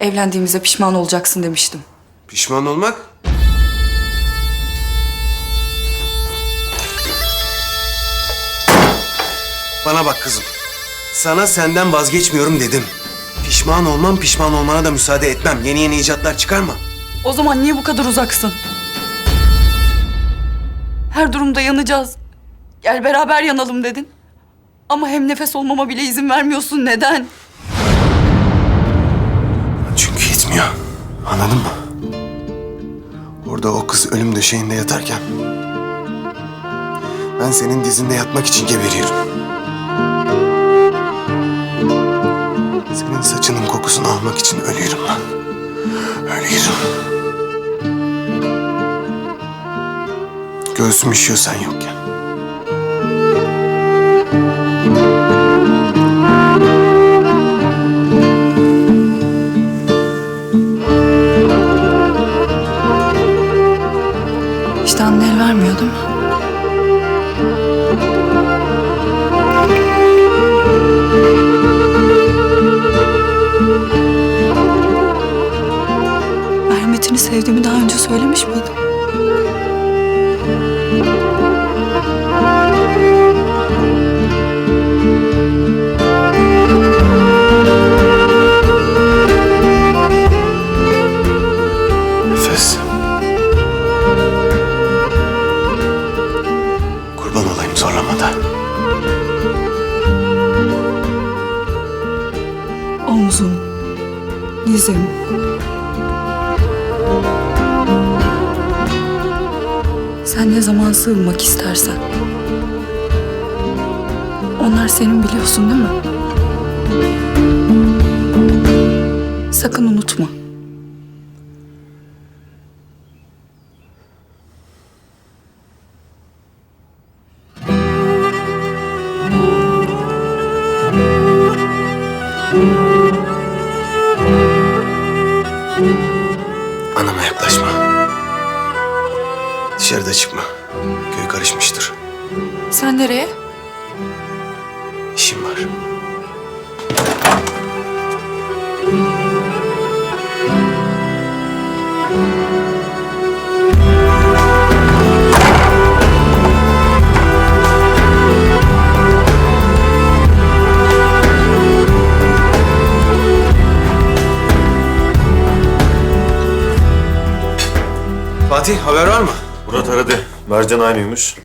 Evlendiğimize pişman olacaksın demiştim. Pişman olmak? Bana bak kızım. Sana senden vazgeçmiyorum dedim. Pişman olmam, pişman olmana da müsaade etmem. Yeni yeni icatlar çıkarma. O zaman niye bu kadar uzaksın? Her durumda yanacağız. Gel beraber yanalım dedin. Ama hem nefes olmama bile izin vermiyorsun. Neden? Yetmiyor. Anladın mı? Orada o kız ölüm döşeğinde yatarken... ...ben senin dizinde yatmak için geberiyorum. Senin saçının kokusunu almak için ölüyorum lan. Ölüyorum. Göğsüm üşüyor sen yokken. Anne el vermiyor değil? Merhametini sevdiğimi daha önce söylemiş miydim? Nefes. Omzum, dizim. Sen ne zaman sığınmak istersen. Onlar senin biliyorsun değil mi? Sakın unutma. Anama yaklaşma. Dışarıda çıkma. Köy karışmıştır. Sen nereye? İşim var. Fatih haber var mı? Murat aradı. Mercan aynıymış.